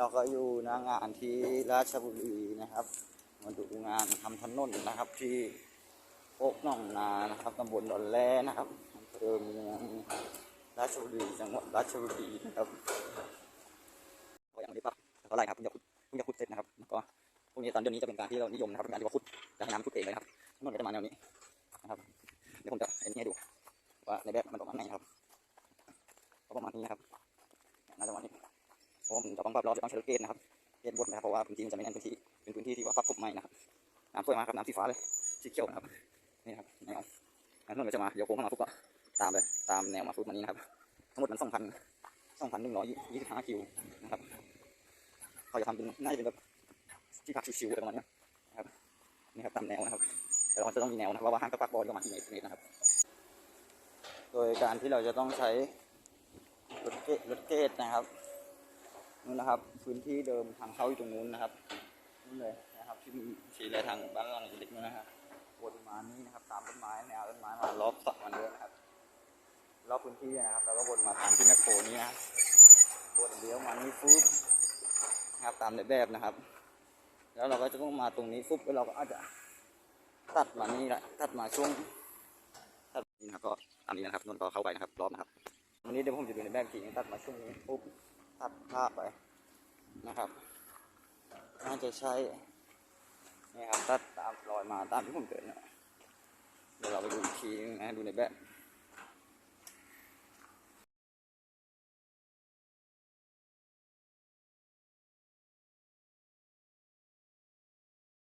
เราก็อยู่นางานที่ราชบุรีนะครับ มาดูงานทำถนนนะครับ ที่โคกหนองนานะครับตำบลดอนแร่นะครับอำเภอเมืองราชบุรีจังหวัดราชบุรีนะครับก็อย่างนี้ปั๊บแล้วก็ไล่ครับเพิ่งจะขุดเพิ่งจะขุดเสร็จนะครับก็พวกนี้ตอนเดือนนี้จะเป็นการที่เรานิยมนะครับเป็นการที่ว่าขุดจะให้น้ำขุดเองเลยครับถนนก็จะมาแนวนี้นะครับเดี๋ยวผมจะเอ็นนี้ให้ดูว่าในแบบมันประมาไหนครับก็ประมาณนี้นะครับน่าจะประมาณนี้ เพราะผมจะต้องปรับรอบจะต้องใช้รถเกณฑ์นะครับเกณฑ์บดนะครับเพราะว่าพื้นที่มันจะไม่แน่นพื้นที่เป็นพื้นที่ที่ว่าปรับปรุงใหม่นะครับน้ำสวยมากครับน้ำสีฟ้าเลยสีเขียวนะครับนี่ครับแนวน้ำนนก็จะมาเดี๋ยวโค้งเข้ามาปุ๊บก็ตามเลยตามแนวมาปุ๊บมันนี้นะครับทั้งหมดมันสองพันสองพันหนึ่งร้อยยี่สิบห้าคิวนะครับเขาจะทำเป็นน่าจะเป็นแบบที่พักชิวๆอะไรประมาณนี้นะครับนี่ครับตามแนวนะครับแต่เราจะต้องมีแนวนะครับเพราะว่าห้างกระปักบอลประมาณกี่เมตรนะครับ โดยการที่เราจะต้องใช้รถเกตรถเกตนะครับ นู่นนะครับ พื้นที่เดิมทางเข้าอยู่ตรงนู้นนะครับนู่นเลยนะครับ ที่มีสีแลทางบ้านหลังเล็กๆนู้นนะครับวนมานี่นะครับ ตามต้นไม้แนวต้นไม้มารอบสระมันด้วยนะครับรอบพื้นที่นะครับ แล้วก็วนมาตามที่แมคโครนี้นะวนเลี้ยวมานี่ฟุบนะครับตามในแบบนะครับ แล้วเราก็จะต้องมาตรงนี้ฟุ๊บแล้วเราก็อาจจะตัดมานี่แหละตัดมาช่วงตัดนี่นะครับก็ตามนี้นะครับนนก็เข้าไปนะครับรอบนะครับวันนี้เดี๋ยวผมจะดูในแบบอีกทีนึงตัดมาช่วงนี้ปุ๊บ ภาพไปนะครับ น่าจะใช่นี่ครับตัดตามรอยมาตามที่ผมเดินาะเดี๋ยวเราไปดูอีกทีนึงนะดูในแบบ